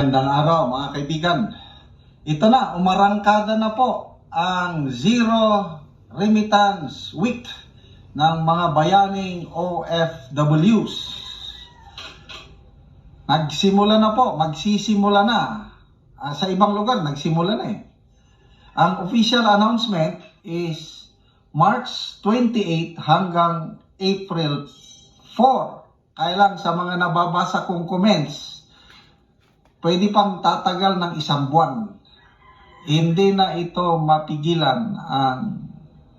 Magandang araw mga kaibigan. Ito na, umarangkada na po ang Zero Remittance Week ng mga bayaning OFWs. Nagsimula na po, magsisimula na. Ah, sa ibang lugar, nagsimula na eh. Ang official announcement is March 28 hanggang April 4. Kaya sa mga nababasa kong comments, pwede pang tatagal ng isang buwan. Hindi na ito mapigilan ang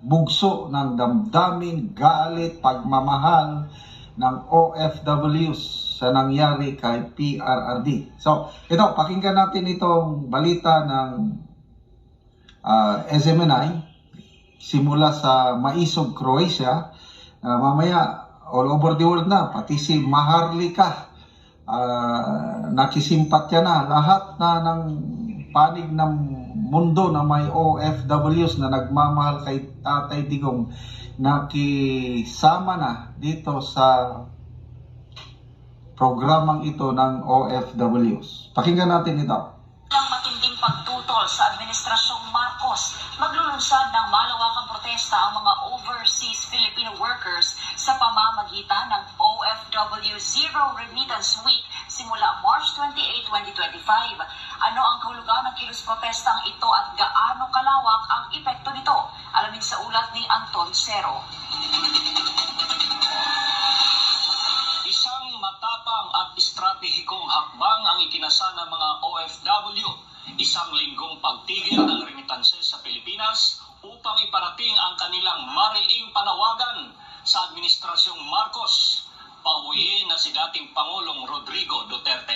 bugso ng damdamin, galit, pagmamahal ng OFWs sa nangyari kay PRRD. So, ito, pakinggan natin itong balita ng ah, SMNI simula sa Maisog, Croatia. Ah, mamaya, all over the world na, pati si Maharlika uh, nakisimpatya na lahat na ng panig ng mundo na may OFWs na nagmamahal kay Tatay Digong nakisama na dito sa programang ito ng OFWs. Pakinggan natin ito. ng matinding pagtutol sa Administrasyong Marcos, maglulunsad ng malawakang protesta ang mga overseas Filipino workers sa pamamagitan ng OFW Zero Remittance Week simula March 28, 2025. Ano ang kahulugan ng kilos protestang ito at gaano kalawak ang epekto nito? Alamin sa ulat ni Anton Cero. Isang matapang at estratehikong hakbang ang ikinasa ng mga OFW. Isang linggong pagtigil ng remittances sa Pilipinas upang iparating ang kanilang mariing panawagan sa Administrasyong Marcos. Pauwiin na si dating Pangulong Rodrigo Duterte.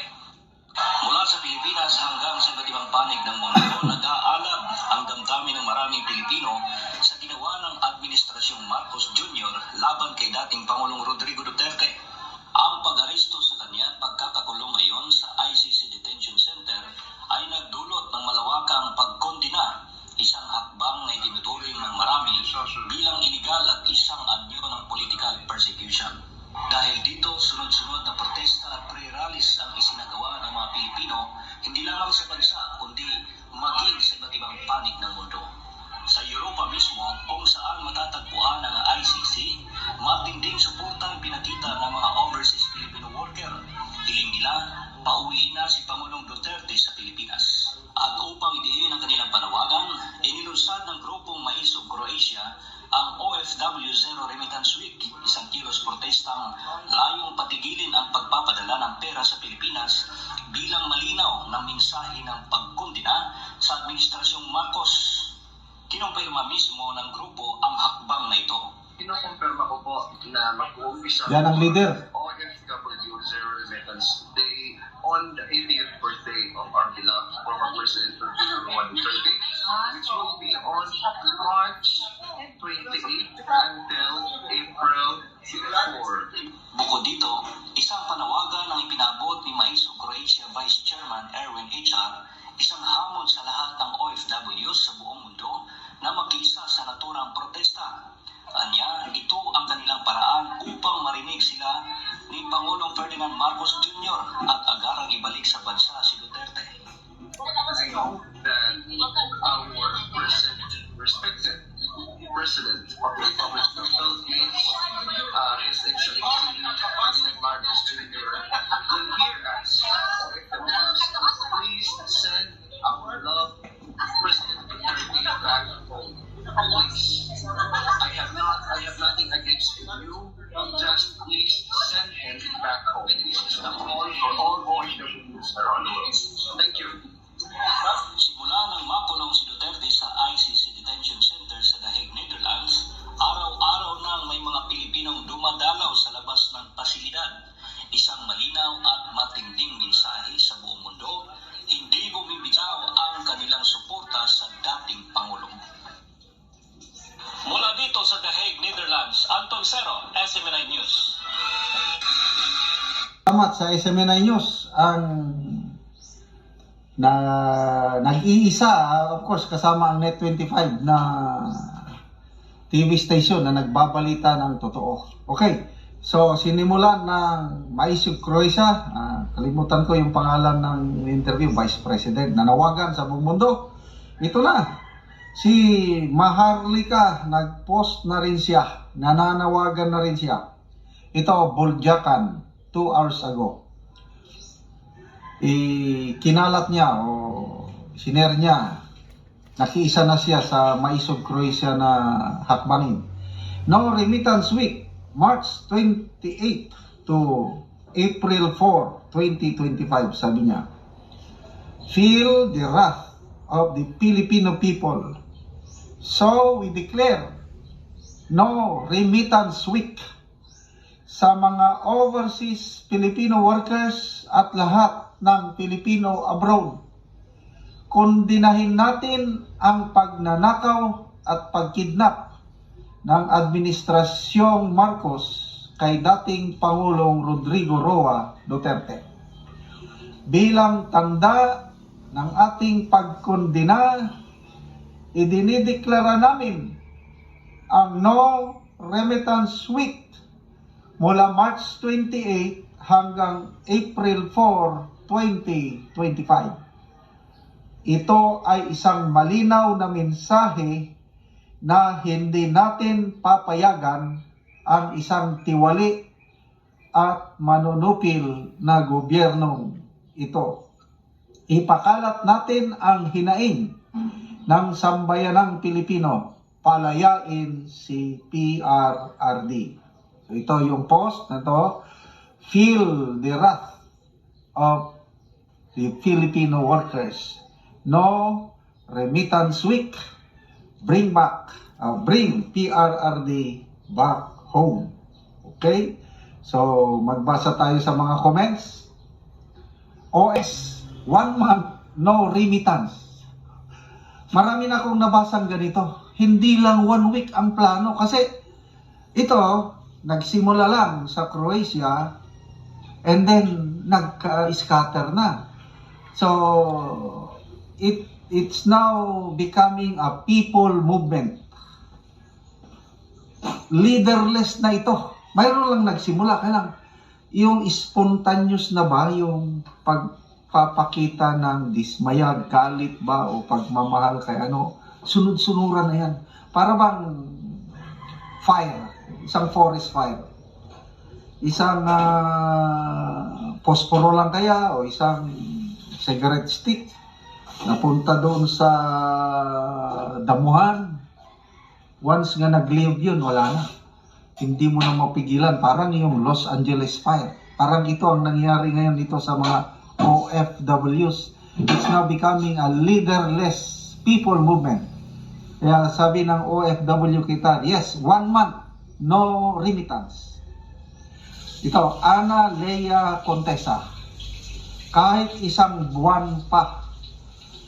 Mula sa Pilipinas hanggang sa iba't ibang panig ng mundo, nag-aalab ang damdamin ng maraming Pilipino sa ginawa ng Administrasyong Marcos Jr. laban kay dating Pangulong Rodrigo Duterte. Ang pag-aresto sa kanya at pagkakakulong ngayon sa ICC Detention Center ay nagdulot ng malawakang pagkondina, isang hakbang na itinuturing ng marami hindi lamang sa bansa, kundi maging sa iba't ibang panig ng mundo. Sa Europa mismo, kung saan matatagpuan ang ICC, matinding suportang pinakita ng mga overseas Filipino worker. Hiling nila, pauwiin na si Pangulong Duterte sa Pilipinas. At upang idiin ang kanilang panawagan, inilunsad ng grupong Maisog Croatia ang OFW Zero Remittance Week, isang kilos protestang ang pagpapadala ng pera sa Pilipinas bilang malinaw na mensahe ng pagkundina sa Administrasyong Marcos. Kinumpirma mismo ng grupo ang hakbang na ito. Kinukumpirma ko po na mag-uumpisa Yan ang leader. OFW Zero Remittance Day on the 80th birthday of our beloved former President Rodrigo Duterte, which will be on March 28 until sa SMNI News ang na nag-iisa of course kasama ang Net25 na TV station na nagbabalita ng totoo. Okay. So, sinimulan ng Maisig Croatia, ah, kalimutan ko yung pangalan ng interview, Vice President, nanawagan sa buong mundo. Ito na, si Maharlika, nag-post na rin siya, nananawagan na rin siya. Ito, Buljakan, two hours ago. Ikinalat niya o siner niya, nakiisa na siya sa Maisog Croatia na hakbangin. No remittance week, March 28 to April 4, 2025, sabi niya. Feel the wrath of the Filipino people. So we declare no remittance week sa mga overseas Filipino workers at lahat ng Filipino abroad. Kundinahin natin ang pagnanakaw at pagkidnap ng Administrasyong Marcos kay dating Pangulong Rodrigo Roa Duterte. Bilang tanda ng ating pagkondina, idinideklara namin ang No Remittance Week mula March 28 hanggang April 4, 2025. Ito ay isang malinaw na mensahe na hindi natin papayagan ang isang tiwali at manunupil na gobyernong ito. Ipakalat natin ang hinaing ng sambayanang Pilipino, palayain si PRRD. So ito yung post na to, feel the wrath of the Filipino workers. No remittance week bring back, uh, bring PRRD back home. Okay? So, magbasa tayo sa mga comments. OS, one month, no remittance. Marami na akong nabasang ganito. Hindi lang one week ang plano. Kasi, ito, nagsimula lang sa Croatia, and then, nag-scatter na. So, it it's now becoming a people movement. Leaderless na ito. Mayroon lang nagsimula. Kaya lang, yung spontaneous na ba, yung pagpapakita ng dismaya, galit ba, o pagmamahal kay ano, sunod-sunuran na yan. Para bang fire, isang forest fire. Isang uh, posporo lang kaya, o isang cigarette stick, napunta doon sa damuhan. Once nga nag-live yun, wala na. Hindi mo na mapigilan. Parang yung Los Angeles fire. Parang ito ang nangyari ngayon dito sa mga OFWs. It's now becoming a leaderless people movement. Kaya sabi ng OFW kita, yes, one month, no remittance. Ito, Ana Lea Contesa. Kahit isang buwan pa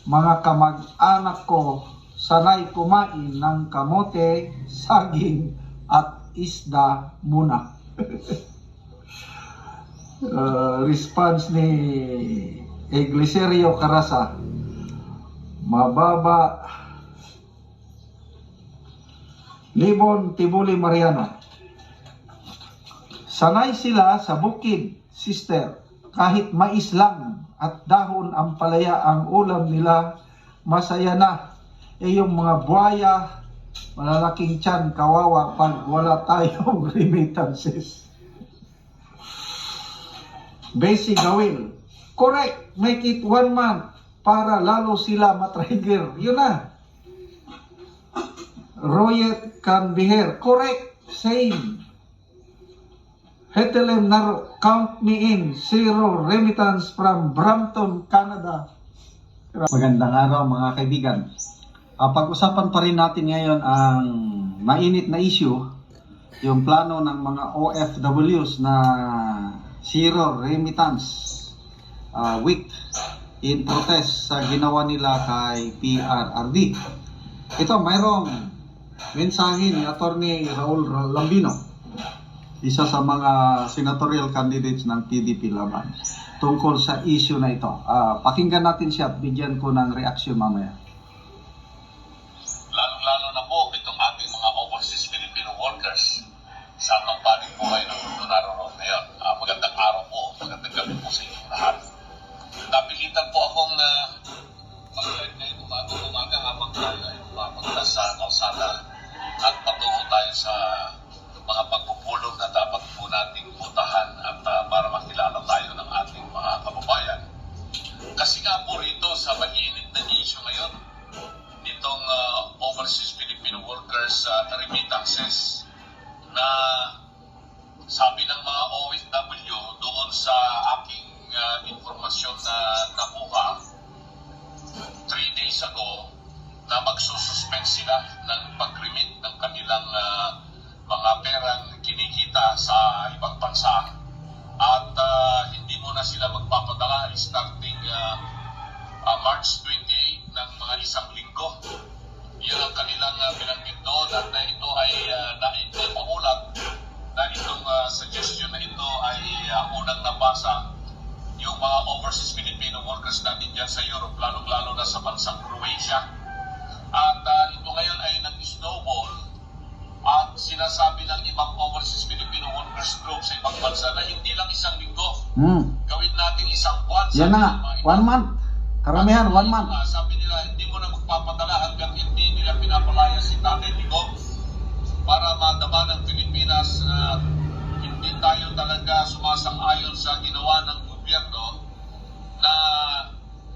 mga kamag-anak ko sanay kumain ng kamote, saging at isda muna. Uh, response ni Iglesirio Carasa, mababa Libon Tibuli Mariano. Sanay sila sa bukid, sister, kahit mais lang at dahon ang palaya ang ulam nila, masaya na. E yung mga buhaya, malalaking tiyan, kawawa pag wala tayong remittances. Basic gawin. Correct. Make it one month para lalo sila matrigger. Yun na. Royet can be here. Correct. Same. Hetelem Naro, count me in. Zero remittance from Brampton, Canada. Magandang araw mga kaibigan. Ah, pag-usapan pa rin natin ngayon ang mainit na issue, yung plano ng mga OFWs na zero remittance ah, week in protest sa ginawa nila kay PRRD. Ito, mayroong mensahe ni Attorney Raul Lambino, isa sa mga senatorial candidates ng PDP Laban, tungkol sa issue na ito. Ah, pakinggan natin siya at bigyan ko ng reaksyon mamaya. nating puntahan at uh, para makilala tayo ng ating mga kababayan. Kasi nga po rito sa mainit na issue ngayon, nitong uh, ah, Overseas Filipino Workers ah, uh, Rebate na sabi ng mga OFW doon sa aking uh, informasyon na nakuha 3 days ago na magsususpend sila ng pag ng kanilang uh, mga perang kinikita sa ibang bansa at ah, hindi mo na sila magpapadala starting ah, ah, March 28 ng mga isang linggo. Yun ang kanilang uh, binanggit doon at na ito ay uh, naipaulat na itong ah, suggestion na ito ay ah, unang nabasa yung mga overseas Filipino workers natin dyan sa Europe, lalong-lalo na sa bansang Croatia. At ah, ito ngayon ay nag-snowball at sinasabi ng ibang overseas Filipino workers group sa ibang bansa na hindi lang isang linggo, Hmm. gawin natin isang buwan. Yan na mga One month. Karamihan, one month. Sabi nila, hindi mo na magpapadala hanggang hindi nila pinapalaya si Tatay Digong para madama ng Pilipinas na hindi tayo talaga sumasang-ayon sa ginawa ng gobyerno na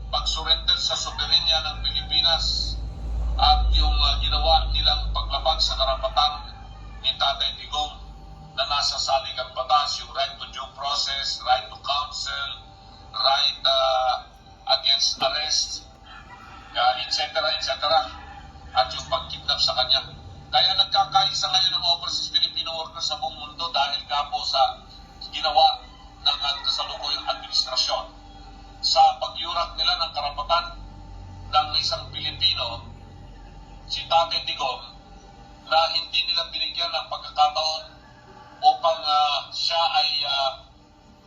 pag-surrender sa soberenya ng Pilipinas at yung ah, ginawa nilang paglabag sa karapatan ni Tatay Digong na nasa saligang batas, yung right to due process, right to counsel, right ah, against arrest, uh, etc. etc. At yung pagkidnap sa kanya. Kaya nagkakaisa ngayon ng overseas Filipino workers sa buong mundo dahil nga po sa ginawa ng uh, kasalukuyang administrasyon sa pagyurak nila ng karapatan ng isang Pilipino, si Tate Digong, na hindi nila binigyan ng pagkakataon upang ah, siya ay ah,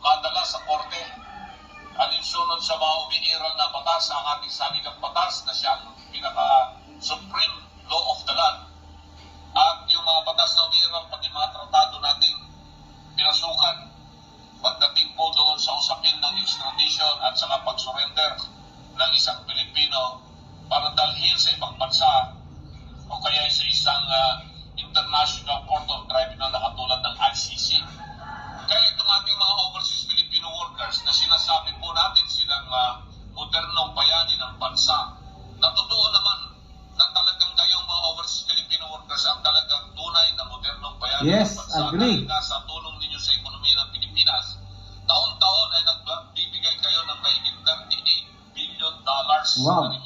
madala sa korte alinsunod sa mga umiiral na batas, ang ating saligang batas na siya ang pinaka-supreme law of the land. At yung mga batas na umiiral, pati mga tratado nating pinasukan pagdating po doon sa usapin ng extradition at saka pag-surrender ng isang Pilipino para dalhin sa ibang bansa o kaya sa isang ah, International Court of Tribunal na katulad ng ICC. Kaya itong ating mga overseas Filipino workers na sinasabi po natin silang uh, modernong bayani ng bansa, na totoo naman na talagang kayong mga overseas Filipino workers ang talagang tunay na modernong bayani Yes, ng bansa. agree. Dahil nasa tulong ninyo sa ekonomiya ng Pilipinas, taon-taon ay nagbibigay kayo ng mahigit 38 billion dollars Wow. na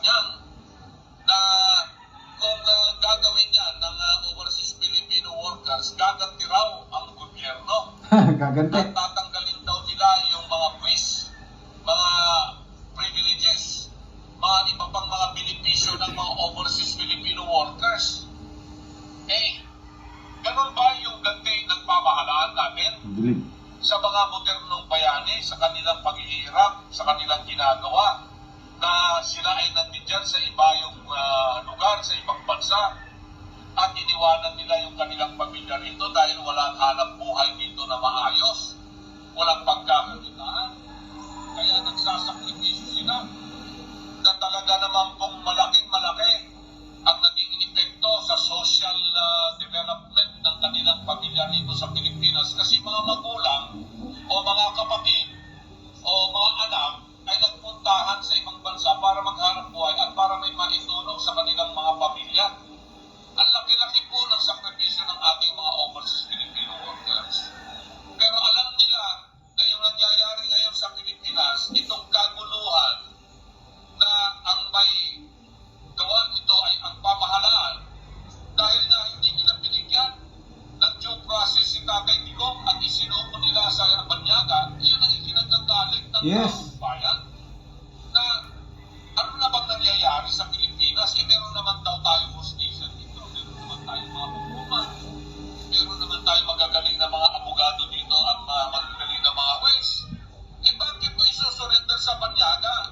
uh, Malacanang na kung ah, gagawin yan ng ah, overseas Filipino workers, gaganti raw ang gobyerno Gagante. at tatanggalin daw nila yung mga quiz, mga privileges, mga iba pang mga benepisyo ng mga overseas Filipino workers. Eh, ganun ba yung ganti ng pamahalaan natin? Sa mga modernong bayani, sa kanilang paghihirap, sa kanilang ginagawa, na sila ay nandyan sa iba yung ah, lugar, sa ibang bansa, at iniwanan nila yung kanilang pamilya rito dahil walang hanap buhay dito na maayos, walang pagkakakitaan, kaya nagsasakripisyo sila na talaga naman pong malaking malaki ang naging epekto sa social ah, development ng kanilang pamilya rito sa Pilipinas. Kasi mga magulang o mga kapatid o mga anak ay nagpuntahan sa ibang bansa para maghanap buhay at para may maitulong sa kanilang mga pamilya. Ang laki-laki po ng sakripisyo sa Banyaga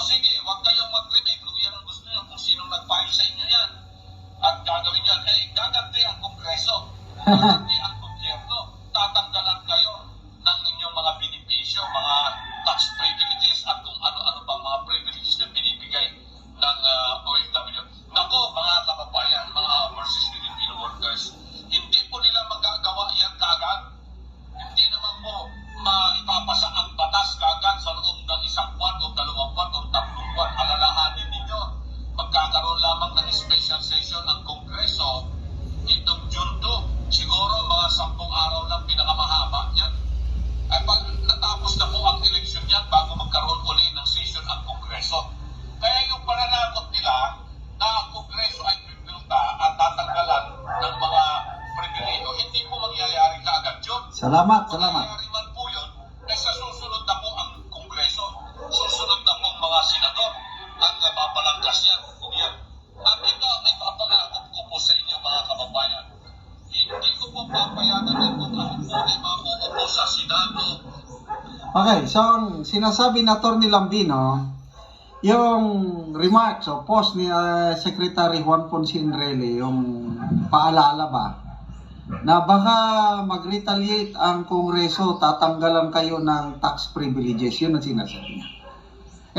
o sige, huwag kayong mag-remake kung yan ang gusto nyo, kung sinong nag-file sa inyo yan. At gagawin yan, eh, gaganti ang kongreso, gaganti special session ang Kongreso itong June 2. Siguro mga sampung araw lang pinakamahaba niyan. Ay pag natapos na po ang eleksyon niyan bago magkaroon uli ng session ang Kongreso. Kaya yung pananakot nila na ang Kongreso ay pipilta at tatanggalan ng mga pribileyo, hindi po mangyayari kaagad yun. Salamat, salamat. Mangyayari man po yun, ay sa susunod na po ang Kongreso. Susunod na po ang mga senador ang uh, mapalangkas papayagan ako po ay makuupo sa Senado. Okay, so ang sinasabi na Tony Lambino, yung remarks o post ni uh, Secretary Juan Ponce Enrile, yung paalala ba, na baka mag-retaliate ang Kongreso, tatanggalan kayo ng tax privileges. Yun ang sinasabi niya.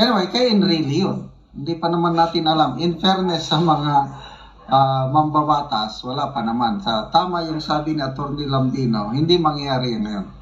Anyway, kay Enrile yun. Hindi pa naman natin alam. In fairness sa mga ah, mambabatas, wala pa naman. Sa tama yung sabi ni Atty. Lambino, hindi mangyayari yun ngayon.